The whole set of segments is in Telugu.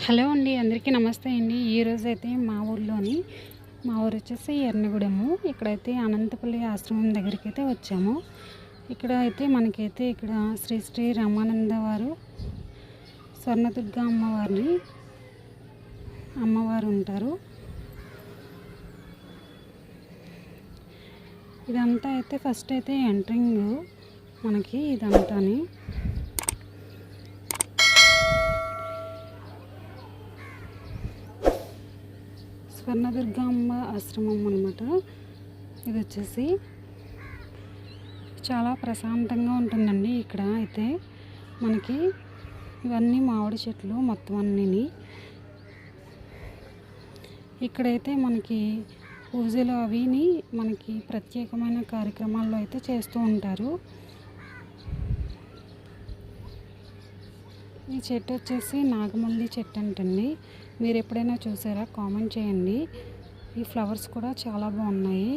హలో అండి అందరికీ నమస్తే అండి. ఈరోజు అయితే మా ఊర్లోని మా ఊరు వచ్చేసి ఎర్నగూడెము ఇక్కడైతే అనంతపల్లి ఆశ్రమం దగ్గరికి అయితే వచ్చాము. ఇక్కడ అయితే మనకైతే ఇక్కడ శ్రీ శ్రీ రామానంద వారు స్వర్ణదుర్గ అమ్మవారిని అమ్మవారు ఉంటారు. ఇదంతా అయితే ఫస్ట్ అయితే ఎంట్రింగ్ మనకి ఇదంతాని. స్వర్ణదుర్గమ్మ ఆశ్రమం అనమాట ఇది వచ్చేసి చాలా ప్రశాంతంగా ఉంటుందండి ఇక్కడ. అయితే మనకి ఇవన్నీ మామిడి చెట్లు మొత్తం అన్నీ ఇక్కడైతే మనకి పూజలు అవిని మనకి ప్రత్యేకమైన కార్యక్రమాల్లో అయితే చేస్తూ ఉంటారు. ఈ చెట్టు వచ్చేసి నాగమల్లి చెట్టు అంటండి. మీరు ఎప్పుడైనా చూసారా? కామెంట్ చేయండి. ఈ ఫ్లవర్స్ కూడా చాలా బాగున్నాయి.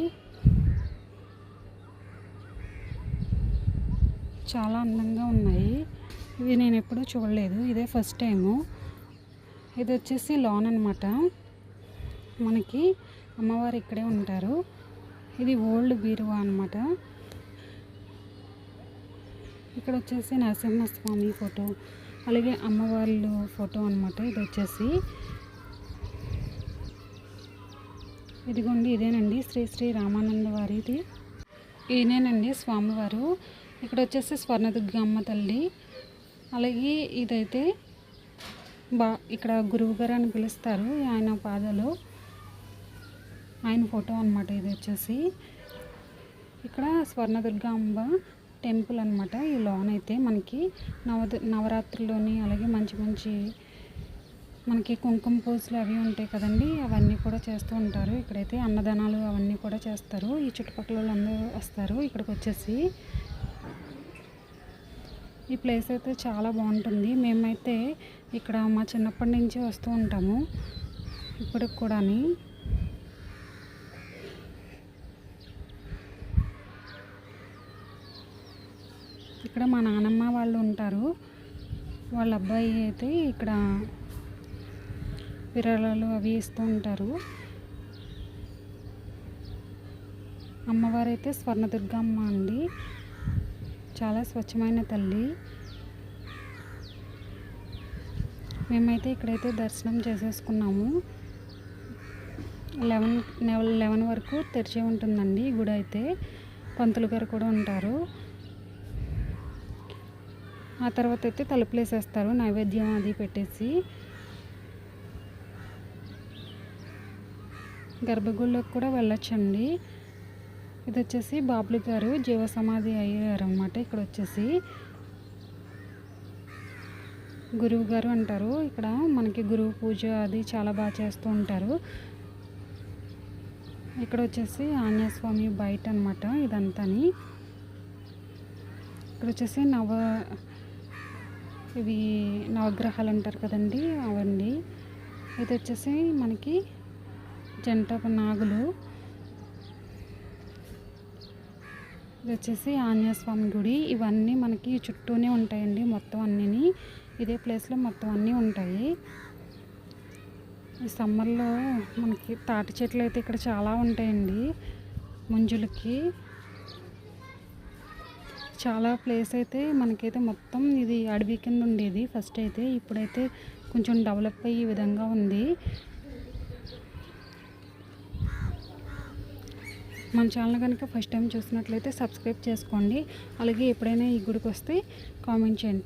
చాలా అందంగా ఉన్నాయి. ఇవి నేను ఎప్పుడూ చూడలేదు. ఇదే ఫస్ట్ టైము. ఇది వచ్చేసి లాన్ అనమాట మనకి అమ్మవారు ఇక్కడే ఉంటారు. ఇది ఓల్డ్ బీరువా అనమాట ఇక్కడ వచ్చేసి నరసింహస్వామి ఫోటో. అలాగే అమ్మవాళ్ళు ఫోటో అనమాట ఇది వచ్చేసి. ఇదిగోండి ఇదేనండి శ్రీ శ్రీ రామానంద వారిది. ఈయనేనండి స్వామివారు. ఇక్కడ వచ్చేసి స్వర్ణదుర్గ అమ్మ తల్లి. అలాగే ఇదైతే బా ఇక్కడ గురువు గారు అని పిలుస్తారు ఆయన పాదలు. ఆయన ఫోటో అనమాట ఇది వచ్చేసి. ఇక్కడ స్వర్ణదుర్గ అంబ టెంపుల్ అనమాట ఈ లోన్ అయితే మనకి నవ నవరాత్రుల్లోని అలాగే మంచి మంచి మనకి కుంకుమ పూజలు అవి ఉంటాయి కదండి అవన్నీ కూడా చేస్తూ ఉంటారు. ఇక్కడైతే అన్నదానాలు అవన్నీ కూడా చేస్తారు. ఈ చుట్టుపక్కల వాళ్ళందరూ వస్తారు ఇక్కడికి వచ్చేసి. ఈ ప్లేస్ అయితే చాలా బాగుంటుంది. మేమైతే ఇక్కడ మా చిన్నప్పటి నుంచి వస్తూ ఉంటాము. ఇప్పటికి కూడా ఇక్కడ మా నానమ్మ వాళ్ళు ఉంటారు. వాళ్ళ అబ్బాయి అయితే ఇక్కడ విరాళాలు అవి ఇస్తూ ఉంటారు. అమ్మవారు అయితే స్వర్ణదుర్గమ్మ అండి. చాలా స్వచ్ఛమైన తల్లి. మేమైతే ఇక్కడైతే దర్శనం చేసేసుకున్నాము. లెవెన్ లెవెన్ వరకు తెరిచి ఉంటుందండి గుడి అయితే. పంతులు గారు కూడా ఉంటారు. ఆ తర్వాత అయితే తలుపులు వేసేస్తారు నైవేద్యం అది పెట్టేసి. గర్భగుడిలోకి కూడా వెళ్ళొచ్చండి. ఇది వచ్చేసి బాబులు గారు జీవ సమాధి అయ్యారు అనమాట ఇక్కడ వచ్చేసి గురువు గారు అంటారు ఇక్కడ మనకి గురువు పూజ అది చాలా బాగా చేస్తూ ఉంటారు. ఇక్కడ వచ్చేసి ఆంజనేయస్వామి బయట అనమాట ఇదంతాని. ఇక్కడ వచ్చేసి నవ ఇవి నవగ్రహాలు అంటారు కదండి అవండి ఇది వచ్చేసి మనకి జంట నాగులు. ఇది వచ్చేసి ఆంజనేయస్వామి గుడి. ఇవన్నీ మనకి చుట్టూనే ఉంటాయండి మొత్తం అన్నీ ఇదే ప్లేస్లో మొత్తం అన్నీ ఉంటాయి. ఈ సమ్మర్లో మనకి తాటి చెట్లు అయితే ఇక్కడ చాలా ఉంటాయండి. ముంజులకి. చాలా ప్లేస్ అయితే మనకైతే మొత్తం ఇది అడవి కింద ఉండేది. ఫస్ట్ అయితే ఇప్పుడైతే కొంచెం డెవలప్ అయ్యే విధంగా ఉంది. మన ఛానల్ కనుక ఫస్ట్ టైం చూసినట్లయితే సబ్స్క్రైబ్ చేసుకోండి. అలాగే ఎప్పుడైనా ఈ గుడికి వస్తే కామెంట్ చేయండి.